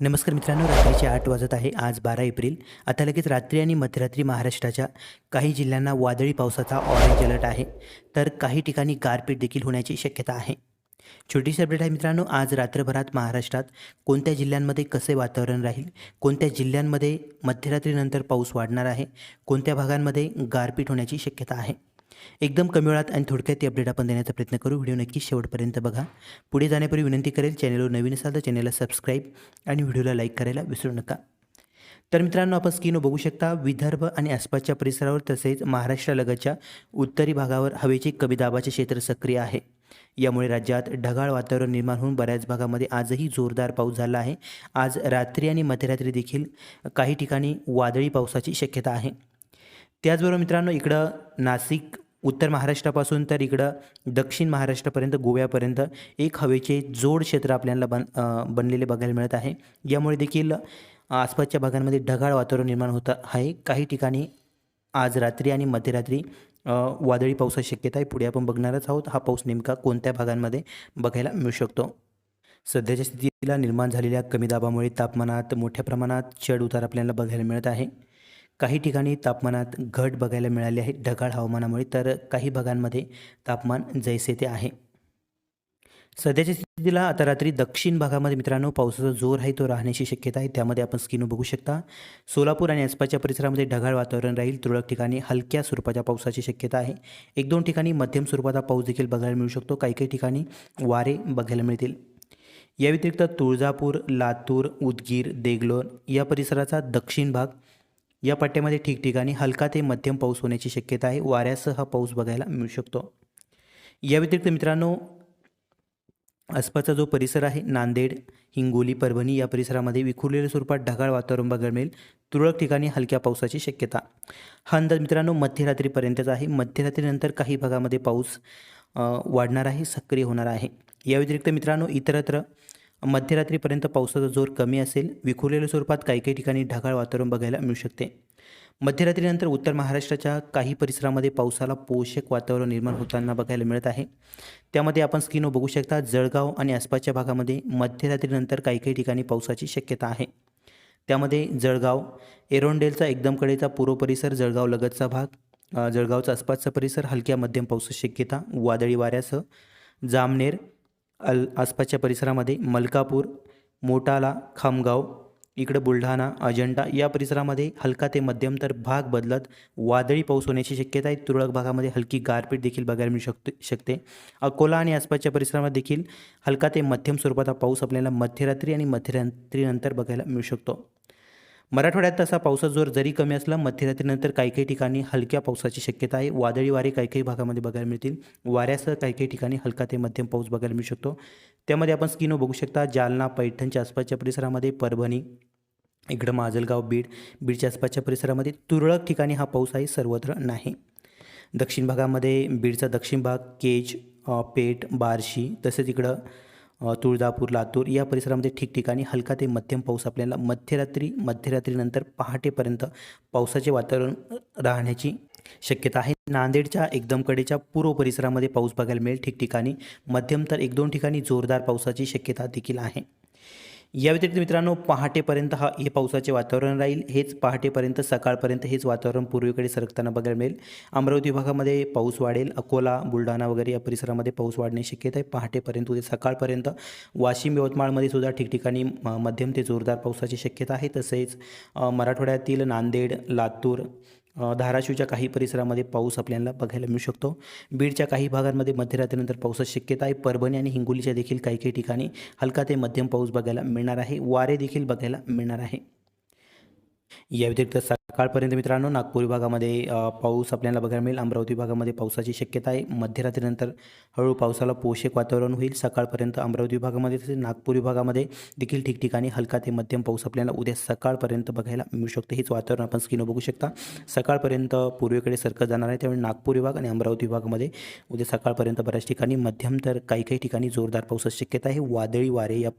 नमस्कार मित्रांनो रात्रीचे आठ वाजत आहे आज बारा एप्रिल. आता लगेच रात्री आणि मध्यरात्री महाराष्ट्राच्या काही जिल्ह्यांना वादळी पावसाचा ऑरेंज अलर्ट आहे. तर काही ठिकाणी गारपीट देखील होण्याची शक्यता आहे. छोटीशी अपडेट आहे मित्रांनो आज रात्रभरात महाराष्ट्रात कोणत्या जिल्ह्यांमध्ये कसे वातावरण राहील? कोणत्या जिल्ह्यांमध्ये मध्यरात्रीनंतर पाऊस वाढणार आहे? कोणत्या भागांमध्ये गारपीट होण्याची शक्यता आहे? एकदम कमी वेळात आणि थोडक्यात ती अपडेट आपण देण्याचा प्रयत्न करू. व्हिडिओ नक्की शेवटपर्यंत बघा. पुढे जाण्यापूर्वी विनंती करेल चॅनलवर नवीन असाल तर चॅनलला सबस्क्राईब आणि व्हिडिओला लाईक करायला विसरू नका. तर मित्रांनो आपण स्क्रीनवर बघू शकता विदर्भ आणि आसपासच्या परिसरावर तसेच महाराष्ट्रालगतच्या उत्तरी भागावर हवेचे कमी दाबाचे क्षेत्र सक्रिय आहे. यामुळे राज्यात ढगाळ वातावरण निर्माण होऊन बऱ्याच भागामध्ये आजही जोरदार पाऊस झाला आहे. आज रात्री आणि मध्यरात्री देखील काही ठिकाणी वादळी पावसाची शक्यता आहे. त्याचबरोबर मित्रांनो इकडं नाशिक उत्तर महाराष्ट्रापासून तर इकडं दक्षिण महाराष्ट्रापर्यंत गोव्यापर्यंत एक हवेचे जोड क्षेत्र आपल्याला बन बनलेले बघायला मिळत आहे. यामुळे देखील आसपासच्या भागांमध्ये ढगाळ वातावरण निर्माण होत आहे. काही ठिकाणी आज रात्री आणि मध्यरात्री वादळी पावसाची शक्यता आहे. पुढे आपण बघणारच आहोत. हा पाऊस नेमका कोणत्या भागांमध्ये बघायला मिळू शकतो? सध्याच्या स्थितीला निर्माण झालेल्या कमी दाबामुळे तापमानात मोठ्या प्रमाणात चढ उतार आपल्याला बघायला मिळत आहे. काही ठिकाणी तापमानात घट बघायला मिळाली आहे ढगाळ हवामानामुळे तर काही भागांमध्ये तापमान जैसे ते आहे. सध्याच्या स्थितीला आता रात्री दक्षिण भागामध्ये मित्रांनो पावसाचा जोर आहे तो राहण्याची शक्यता आहे. त्यामध्ये आपण स्किन बघू शकता. सोलापूर आणि आसपासच्या परिसरामध्ये ढगाळ वातावरण राहील. तुरळक ठिकाणी हलक्या स्वरूपाच्या पावसाची शक्यता आहे. एक दोन ठिकाणी मध्यम स्वरूपाचा पाऊस देखील बघायला मिळू शकतो. काही काही ठिकाणी वारे बघायला मिळतील. या व्यतिरिक्त तुळजापूर लातूर उदगीर देगलोर या परिसराचा दक्षिण भाग या पट्ट्यामध्ये ठिकठिकाणी हलका ते मध्यम पाऊस होण्याची शक्यता आहे. वाऱ्यासह हा पाऊस बघायला मिळू शकतो. या व्यतिरिक्त मित्रांनो आसपासचा जो परिसर आहे नांदेड हिंगोली परभणी या परिसरामध्ये विखुरलेल्या स्वरूपात ढगाळ वातावरण बघायला मिळेल. तुरळक ठिकाणी हलक्या पावसाची शक्यता. हा अंदाज मित्रांनो मध्यरात्रीपर्यंतचा आहे. मध्यरात्रीनंतर काही भागामध्ये पाऊस वाढणार आहे सक्रिय होणार आहे. या व्यतिरिक्त मित्रांनो इतरत्र मध्यरात्रीपर्यंत पावसाचा जोर कमी असेल विखुरलेल्या स्वरूपात काही काही ठिकाणी ढगाळ वातावरण बघायला मिळू शकते. मध्यरात्रीनंतर उत्तर महाराष्ट्राच्या काही परिसरामध्ये पावसाला पोषक वातावरण निर्माण होताना बघायला मिळत आहे. त्यामध्ये आपण स्क्रीनवर बघू शकता जळगाव आणि आसपासच्या भागामध्ये मध्यरात्रीनंतर काही काही ठिकाणी पावसाची शक्यता आहे. त्यामध्ये जळगाव एरोंडेलचा एकदमकडेचा पूर्व परिसर जळगाव लगतचा भाग जळगावचा आसपासचा परिसर हलक्या मध्यम पावसाची शक्यता वादळी वाऱ्यासह जामनेर अल आसपासच्या परिसरामध्ये मलकापूर मोटाला खामगाव इकडं बुलढाणा अजंठा या परिसरामध्ये हलका ते मध्यम तर भाग बदलत वादळी पाऊस होण्याची शक्यता आहे. तुरळक भागामध्ये हलकी गारपीट देखील बघायला मिळू शकते शकते. अकोला आणि आसपासच्या परिसरामध्ये देखील हलका ते मध्यम स्वरूपाचा पाऊस आपल्याला मध्यरात्री आणि मध्यरात्रीनंतर बघायला मिळू शकतो. मराठवाड्यात तसा पावसाचा जोर जरी कमी असला मध्यरात्रीनंतर काही काही ठिकाणी हलक्या पावसाची शक्यता आहे. वादळी वारे काही काही भागामध्ये बघायला मिळतील. वाऱ्यासह काही काही ठिकाणी हलका ते मध्यम पाऊस बघायला मिळू शकतो. त्यामध्ये आपण स्किनो बघू शकता. जालना पैठणच्या आसपासच्या परिसरामध्ये परभणी इकडं माजलगाव बीड बीडच्या आसपासच्या परिसरामध्ये तुरळक ठिकाणी हा पाऊस आहे सर्वत्र नाही. दक्षिण भागामध्ये बीडचा दक्षिण भाग केज पेठ बार्शी तसेच इकडं तुळजापूर लातूर या परिसरामध्ये ठिकठिकाणी हलका ते मध्यम पाऊस आपल्याला मध्यरात्री मध्यरात्रीनंतर पहाटेपर्यंत पावसाचे वातावरण राहण्याची शक्यता आहे. नांदेडच्या एकदम कडेच्या पूर्व परिसरामध्ये पाऊस बघायला मिळेल. ठिकठिकाणी मध्यम तर एक दोन ठिकाणी जोरदार पावसाची शक्यता देखील आहे. या व्यतिरिक्त मित्रांनो पहाटेपर्यंत हा हे पावसाचे वातावरण राहील. हेच पहाटेपर्यंत सकाळपर्यंत हेच वातावरण पूर्वेकडे सरकताना बघायला मिळेल. अमरावती विभागामध्ये पाऊस वाढेल. अकोला बुलढाणा वगैरे या परिसरामध्ये पाऊस वाढण्याची शक्यता आहे. पहाटेपर्यंत उद्या सकाळपर्यंत वाशिम यवतमाळमध्ये सुद्धा ठिकठिकाणी म- मध्यम ते जोरदार पावसाची शक्यता आहे. तसेच मराठवाड्यातील नांदेड लातूर धाराशिवच्या काही परिसरामध्ये पाऊस आपल्याला बघायला मिळू शकतो. बीडच्या काही भागांमध्ये मध्यरात्रीनंतर पावसाची शक्यता आहे. परभणी आणि हिंगोलीच्या देखील काही काही ठिकाणी हलका ते मध्यम पाऊस बघायला मिळणार आहे. वारे देखील बघायला मिळणार आहे. या व्यतिरिक्त सकाळपर्यंत मित्रांनो नागपूर विभागामध्ये पाऊस आपल्याला बघायला मिळेल. अमरावती विभागामध्ये पावसाची शक्यता आहे. मध्यरात्रीनंतर हळूहळू पावसाला पोषक वातावरण होईल. सकाळपर्यंत अमरावती विभागामध्ये तसेच नागपूर विभागामध्ये देखील ठिकठिकाणी हलका ते मध्यम पाऊस आपल्याला उद्या सकाळपर्यंत बघायला मिळू शकतं. हेच वातावरण आपण स्क्रीनवर बघू शकता. सकाळपर्यंत पूर्वेकडे सरकत जाणार आहे. त्यामुळे नागपूर विभाग आणि अमरावती विभागामध्ये उद्या सकाळपर्यंत बऱ्याच ठिकाणी मध्यम तर काही काही ठिकाणी जोरदार पावसाची शक्यता आहे. वादळी वारे या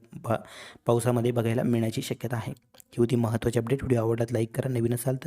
पावसामध्ये बघायला मिळण्याची शक्यता आहे. ही होती महत्त्वाची अपडेट व्हिडिओ आवडतात लाईक करा. नवीन असाल तर